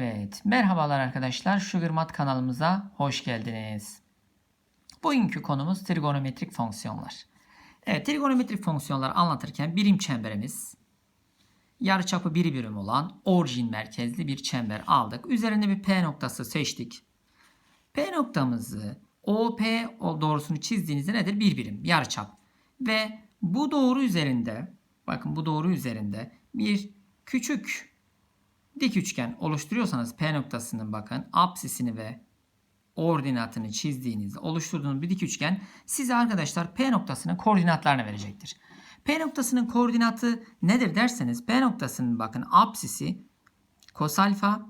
Evet, merhabalar arkadaşlar. Sugarmat kanalımıza hoş geldiniz. Bugünkü konumuz trigonometrik fonksiyonlar. Evet, trigonometrik fonksiyonları anlatırken birim çemberimiz, yarıçapı bir birim olan orijin merkezli bir çember aldık. Üzerinde bir P noktası seçtik. P noktamızı OP doğrusunu çizdiğinizde nedir? Bir birim, yarıçap. Ve bu doğru üzerinde, bakın bu doğru üzerinde bir küçük dik üçgen oluşturuyorsanız P noktasının bakın apsisini ve ordinatını çizdiğinizde oluşturduğunuz bir dik üçgen size arkadaşlar P noktasının koordinatlarını verecektir. P noktasının koordinatı nedir derseniz P noktasının bakın apsisi kos alfa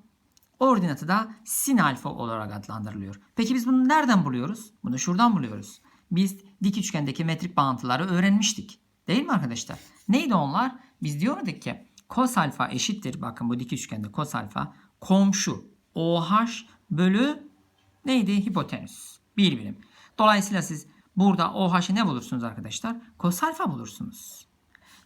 ordinatı da sin alfa olarak adlandırılıyor. Peki biz bunu nereden buluyoruz? Bunu şuradan buluyoruz. Biz dik üçgendeki metrik bağıntıları öğrenmiştik. Değil mi arkadaşlar? Neydi onlar? Biz diyorduk ki kos alfa eşittir. Bakın bu dik üçgende kos alfa komşu OH bölü neydi? Hipotenüs. Bir birim. Dolayısıyla siz burada OH'ı ne bulursunuz arkadaşlar? Kos alfa bulursunuz.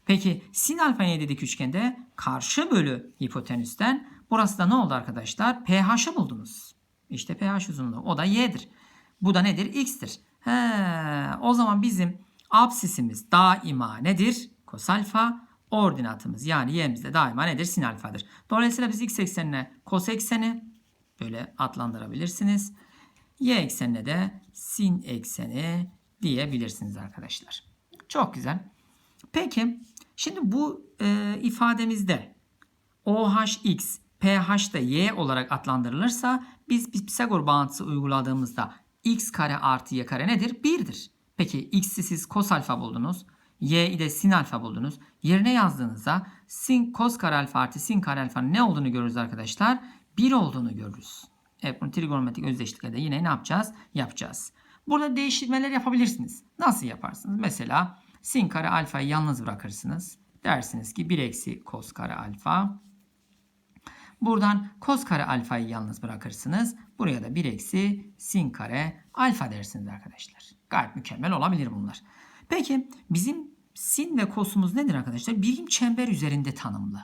Peki sin alfa neydi dik üçgende? Karşı bölü hipotenüsten. Burası da ne oldu arkadaşlar? pH'ı buldunuz. İşte pH uzunluğu. O da y'dir. Bu da nedir? x'tir. He, o zaman bizim absisimiz daima nedir? Kos alfa. Ordinatımız yani y'miz daima nedir? Sin alfadır. Dolayısıyla biz x eksenine kos ekseni böyle adlandırabilirsiniz. Y eksenine de sin ekseni diyebilirsiniz arkadaşlar. Çok güzel. Peki şimdi bu e, ifademizde OHX, PH da Y olarak adlandırılırsa biz, biz Pisagor bağıntısı uyguladığımızda x kare artı y kare nedir? 1'dir. Peki x'i siz kos alfa buldunuz. Y'yi de sin alfa buldunuz. Yerine yazdığınızda sin kos kare alfa artı sin kare alfanın ne olduğunu görürüz arkadaşlar? 1 olduğunu görürüz. Evet bunu trigonometrik özdeşlikle de yine ne yapacağız? Yapacağız. Burada değiştirmeler yapabilirsiniz. Nasıl yaparsınız? Mesela sin kare alfayı yalnız bırakırsınız. Dersiniz ki 1 eksi kos kare alfa. Buradan kos kare alfayı yalnız bırakırsınız. Buraya da 1 eksi sin kare alfa dersiniz arkadaşlar. Gayet mükemmel olabilir bunlar. Peki bizim sin ve kosumuz nedir arkadaşlar? Birim çember üzerinde tanımlı.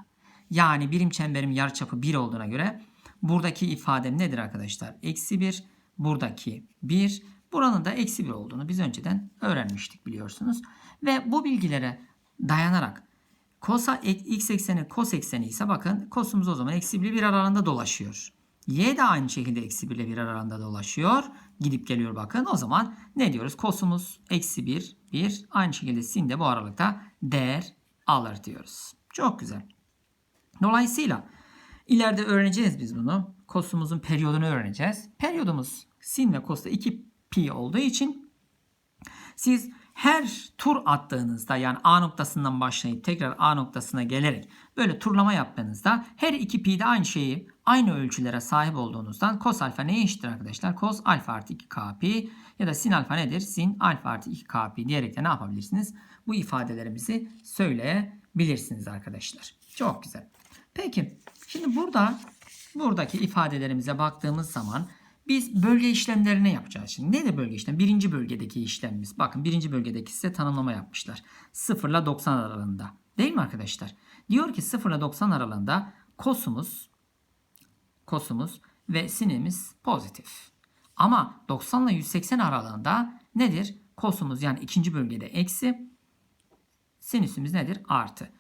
Yani birim çemberim yarıçapı 1 olduğuna göre buradaki ifadem nedir arkadaşlar? Eksi 1. Buradaki 1. Buranın da eksi 1 olduğunu biz önceden öğrenmiştik biliyorsunuz. Ve bu bilgilere dayanarak kosa x ekseni kos ekseni ise bakın kosumuz o zaman eksi 1 1 aralığında dolaşıyor. Y de aynı şekilde eksi 1 ile 1 aralığında dolaşıyor. Gidip geliyor bakın. O zaman ne diyoruz? Kosumuz eksi 1 1. Aynı şekilde sin de bu aralıkta değer alır diyoruz. Çok güzel. Dolayısıyla ileride öğreneceğiz biz bunu. Kosumuzun periyodunu öğreneceğiz. Periyodumuz sin ve kosta 2 pi olduğu için siz her tur attığınızda yani A noktasından başlayıp tekrar A noktasına gelerek böyle turlama yaptığınızda her iki pi'de aynı şeyi aynı ölçülere sahip olduğunuzdan cos alfa neye eşittir arkadaşlar? Cos alfa artı 2k pi ya da sin alfa nedir? Sin alfa artı 2k pi diyerek de ne yapabilirsiniz? Bu ifadelerimizi söyleyebilirsiniz arkadaşlar. Çok güzel. Peki şimdi burada buradaki ifadelerimize baktığımız zaman biz bölge işlemlerini yapacağız. Şimdi nedir bölge işlem? Birinci bölgedeki işlemimiz. Bakın birinci bölgedeki size tanımlama yapmışlar. 0 ile 90 aralığında. Değil mi arkadaşlar? Diyor ki 0 ile 90 aralığında kosumuz kosumuz ve sinimiz pozitif. Ama 90 ile 180 aralığında nedir? Kosumuz yani ikinci bölgede eksi sinüsümüz nedir? Artı.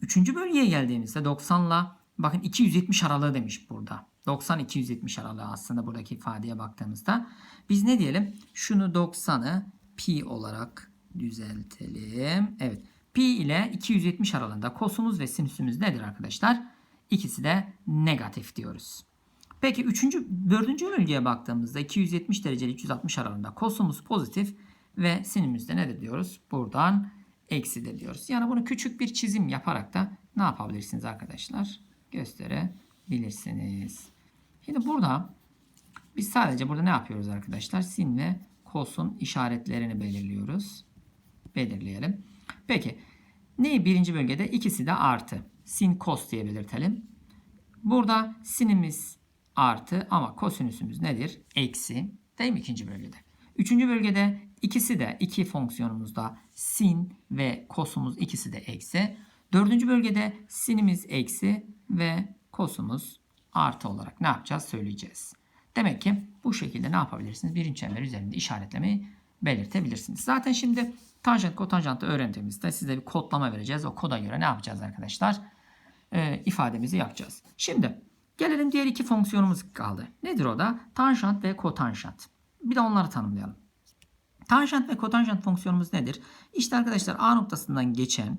Üçüncü bölgeye geldiğimizde 90 ile bakın 270 aralığı demiş burada. 90-270 aralığı aslında buradaki ifadeye baktığımızda. Biz ne diyelim? Şunu 90'ı pi olarak düzeltelim. Evet. Pi ile 270 aralığında kosumuz ve sinüsümüz nedir arkadaşlar? İkisi de negatif diyoruz. Peki üçüncü, dördüncü bölgeye baktığımızda 270 dereceli 360 aralığında kosumuz pozitif ve sinümüz de nedir diyoruz? Buradan eksidir diyoruz. Yani bunu küçük bir çizim yaparak da ne yapabilirsiniz arkadaşlar? Gösterebilirsiniz. Şimdi burada biz sadece burada ne yapıyoruz arkadaşlar? Sin ve kosun işaretlerini belirliyoruz. Belirleyelim. Peki ne birinci bölgede ikisi de artı. Sin kos diye belirtelim. Burada sinimiz artı ama kosinüsümüz nedir? Eksi. Değil mi ikinci bölgede? Üçüncü bölgede ikisi de iki fonksiyonumuzda sin ve kosumuz ikisi de eksi. Dördüncü bölgede sinimiz eksi ve kosumuz artı olarak ne yapacağız söyleyeceğiz. Demek ki bu şekilde ne yapabilirsiniz? Birim çember üzerinde işaretlemeyi belirtebilirsiniz. Zaten şimdi tanjant kotanjantı öğrendiğimizde size bir kodlama vereceğiz. O koda göre ne yapacağız arkadaşlar? Ee, ifademizi yapacağız. Şimdi gelelim diğer iki fonksiyonumuz kaldı. Nedir o da? Tanjant ve kotanjant. Bir de onları tanımlayalım. Tanjant ve kotanjant fonksiyonumuz nedir? İşte arkadaşlar A noktasından geçen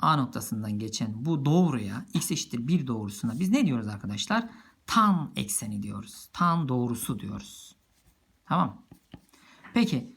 A noktasından geçen bu doğruya x eşittir 1 doğrusuna biz ne diyoruz arkadaşlar? Tan ekseni diyoruz. Tan doğrusu diyoruz. Tamam. Peki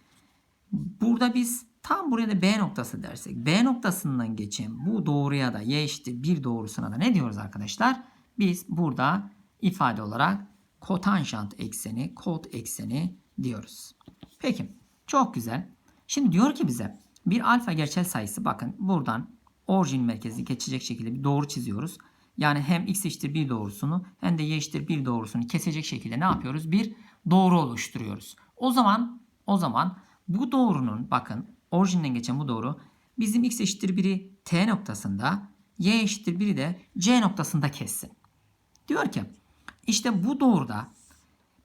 burada biz tam buraya da B noktası dersek B noktasından geçen bu doğruya da y eşittir 1 doğrusuna da ne diyoruz arkadaşlar? Biz burada ifade olarak kotanjant ekseni, kot ekseni diyoruz. Peki çok güzel. Şimdi diyor ki bize bir alfa gerçel sayısı bakın buradan orijin merkezi geçecek şekilde bir doğru çiziyoruz. Yani hem x eşittir 1 doğrusunu hem de y eşittir 1 doğrusunu kesecek şekilde ne yapıyoruz? Bir doğru oluşturuyoruz. O zaman o zaman bu doğrunun bakın orijinden geçen bu doğru bizim x eşittir 1'i t noktasında y eşittir 1'i de c noktasında kessin. Diyor ki işte bu doğruda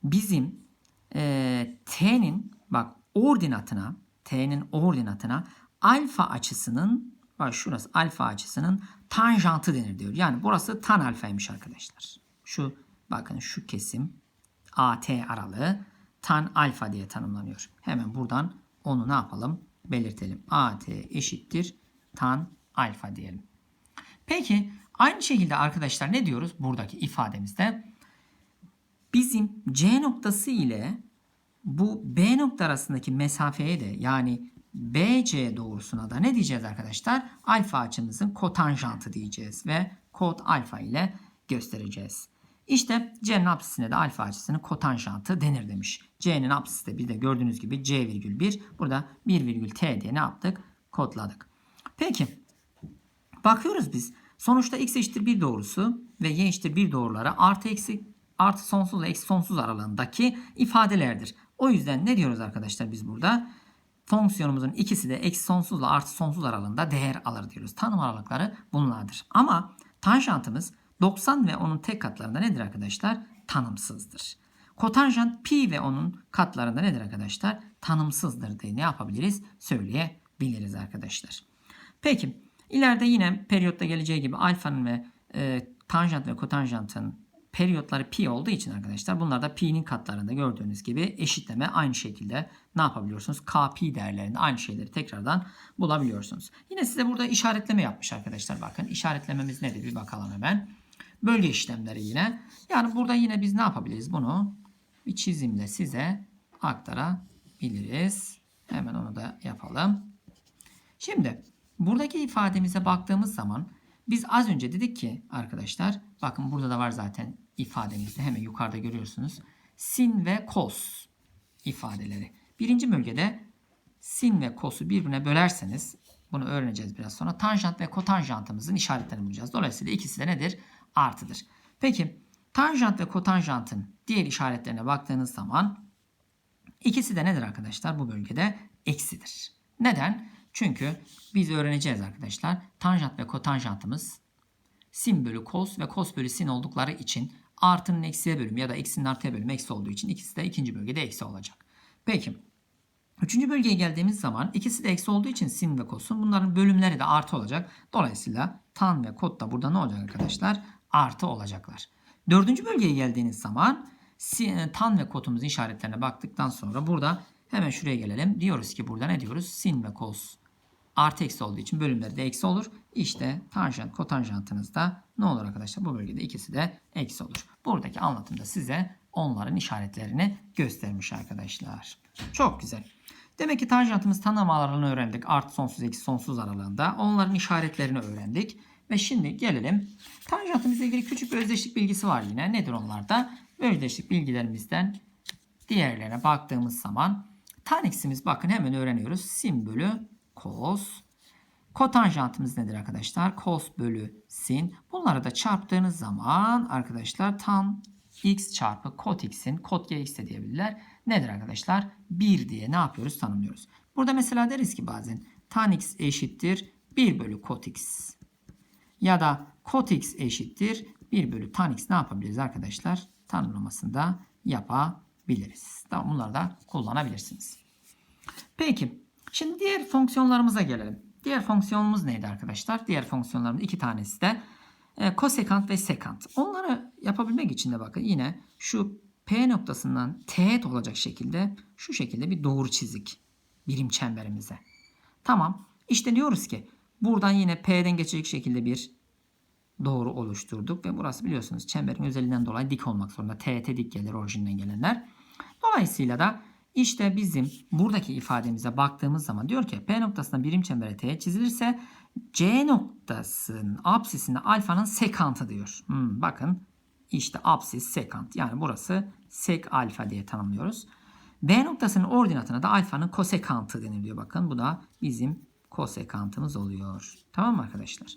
bizim e, t'nin bak ordinatına t'nin ordinatına alfa açısının bak şurası alfa açısının tanjantı denir diyor. Yani burası tan alfaymış arkadaşlar. Şu bakın şu kesim AT aralığı tan alfa diye tanımlanıyor. Hemen buradan onu ne yapalım? Belirtelim. AT eşittir tan alfa diyelim. Peki aynı şekilde arkadaşlar ne diyoruz buradaki ifademizde? Bizim C noktası ile bu B nokta arasındaki mesafeye de yani BC doğrusuna da ne diyeceğiz arkadaşlar? Alfa açımızın kotanjantı diyeceğiz ve kod alfa ile göstereceğiz. İşte C'nin apsisine de alfa açısının kotanjantı denir demiş. C'nin apsisi de bir de gördüğünüz gibi C virgül 1. Burada 1 virgül T diye ne yaptık? Kodladık. Peki bakıyoruz biz. Sonuçta x eşittir 1 doğrusu ve y eşittir 1 doğruları artı eksi artı sonsuz eksi sonsuz aralığındaki ifadelerdir. O yüzden ne diyoruz arkadaşlar biz burada? Fonksiyonumuzun ikisi de eksi sonsuzla artı sonsuz aralığında değer alır diyoruz. Tanım aralıkları bunlardır. Ama tanjantımız 90 ve onun tek katlarında nedir arkadaşlar? Tanımsızdır. Kotanjant pi ve onun katlarında nedir arkadaşlar? Tanımsızdır diye ne yapabiliriz? Söyleyebiliriz arkadaşlar. Peki ileride yine periyotta geleceği gibi alfanın ve e, tanjant ve kotanjantın periyotları pi olduğu için arkadaşlar bunlar da pi'nin katlarında gördüğünüz gibi eşitleme aynı şekilde ne yapabiliyorsunuz? Kp değerlerinde aynı şeyleri tekrardan bulabiliyorsunuz. Yine size burada işaretleme yapmış arkadaşlar. Bakın işaretlememiz nedir bir bakalım hemen. Bölge işlemleri yine. Yani burada yine biz ne yapabiliriz? Bunu bir çizimle size aktarabiliriz. Hemen onu da yapalım. Şimdi buradaki ifademize baktığımız zaman biz az önce dedik ki arkadaşlar bakın burada da var zaten ifademizde hemen yukarıda görüyorsunuz. Sin ve kos ifadeleri. Birinci bölgede sin ve kosu birbirine bölerseniz bunu öğreneceğiz biraz sonra. Tanjant ve kotanjantımızın işaretlerini bulacağız. Dolayısıyla ikisi de nedir? Artıdır. Peki tanjant ve kotanjantın diğer işaretlerine baktığınız zaman ikisi de nedir arkadaşlar? Bu bölgede eksidir. Neden? Çünkü biz öğreneceğiz arkadaşlar. Tanjant ve kotanjantımız sin bölü kos ve kos bölü sin oldukları için artının eksiye bölümü ya da eksinin artıya bölümü eksi olduğu için ikisi de ikinci bölgede eksi olacak. Peki. Üçüncü bölgeye geldiğimiz zaman ikisi de eksi olduğu için sin ve kosun bunların bölümleri de artı olacak. Dolayısıyla tan ve kot da burada ne olacak arkadaşlar? Artı olacaklar. Dördüncü bölgeye geldiğiniz zaman sin, tan ve kotumuzun işaretlerine baktıktan sonra burada hemen şuraya gelelim. Diyoruz ki burada ne diyoruz? Sin ve kos artı eksi olduğu için bölümleri de eksi olur. İşte tanjant kotanjantınız da ne olur arkadaşlar? Bu bölgede ikisi de eksi olur. Buradaki anlatımda size onların işaretlerini göstermiş arkadaşlar. Çok güzel. Demek ki tanjantımız tanım aralığını öğrendik. Artı sonsuz eksi sonsuz aralığında. Onların işaretlerini öğrendik. Ve şimdi gelelim. Tanjantımızla ilgili küçük bir özdeşlik bilgisi var yine. Nedir onlar da? Özdeşlik bilgilerimizden diğerlerine baktığımız zaman tan eksimiz bakın hemen öğreniyoruz. Sin bölü kos. Kotanjantımız nedir arkadaşlar? Kos bölü sin. Bunları da çarptığınız zaman arkadaşlar tan x çarpı kot x'in kot gx de diyebilirler. Nedir arkadaşlar? 1 diye ne yapıyoruz? Tanımlıyoruz. Burada mesela deriz ki bazen tan x eşittir 1 bölü kot x. Ya da kot x eşittir 1 bölü tan x ne yapabiliriz arkadaşlar? Tanımlamasında yapabiliriz. Tamam bunları da kullanabilirsiniz. Peki şimdi diğer fonksiyonlarımıza gelelim. Diğer fonksiyonumuz neydi arkadaşlar? Diğer fonksiyonların iki tanesi de e, kosekant ve sekant. Onları yapabilmek için de bakın yine şu P noktasından teğet olacak şekilde şu şekilde bir doğru çizik birim çemberimize. Tamam. İşte diyoruz ki buradan yine P'den geçecek şekilde bir doğru oluşturduk ve burası biliyorsunuz çemberin özelliğinden dolayı dik olmak zorunda. Teğete dik gelir orijinden gelenler. Dolayısıyla da işte bizim buradaki ifademize baktığımız zaman diyor ki P noktasından birim çembere teğet çizilirse C noktasının apsisinde alfanın sekantı diyor. Hmm, bakın işte apsis sekant yani burası sek alfa diye tanımlıyoruz. B noktasının ordinatına da alfanın kosekantı deniliyor. Bakın bu da bizim kosekantımız oluyor. Tamam mı arkadaşlar?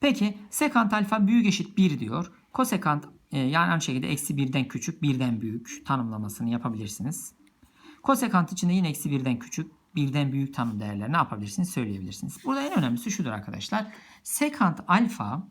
Peki sekant alfa büyük eşit 1 diyor. Kosekant e, yani aynı şekilde eksi 1'den küçük 1'den büyük tanımlamasını yapabilirsiniz. Kosekant için de yine eksi 1'den küçük birden büyük tanım değerleri ne yapabilirsiniz söyleyebilirsiniz. Burada en önemlisi şudur arkadaşlar. Sekant alfa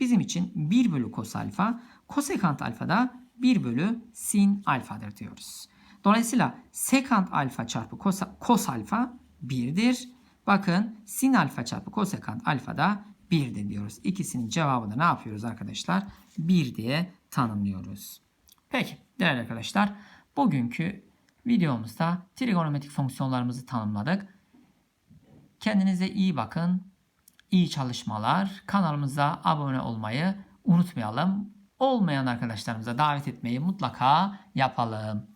bizim için 1 bölü kos alfa. Kosekant alfa da 1 bölü sin alfadır diyoruz. Dolayısıyla sekant alfa çarpı kos, kos alfa 1'dir. Bakın sin alfa çarpı kosekant alfa da 1'dir diyoruz. İkisinin cevabını ne yapıyoruz arkadaşlar? 1 diye tanımlıyoruz. Peki değerli arkadaşlar bugünkü videomuzda trigonometrik fonksiyonlarımızı tanımladık. Kendinize iyi bakın. İyi çalışmalar. Kanalımıza abone olmayı unutmayalım. Olmayan arkadaşlarımıza davet etmeyi mutlaka yapalım.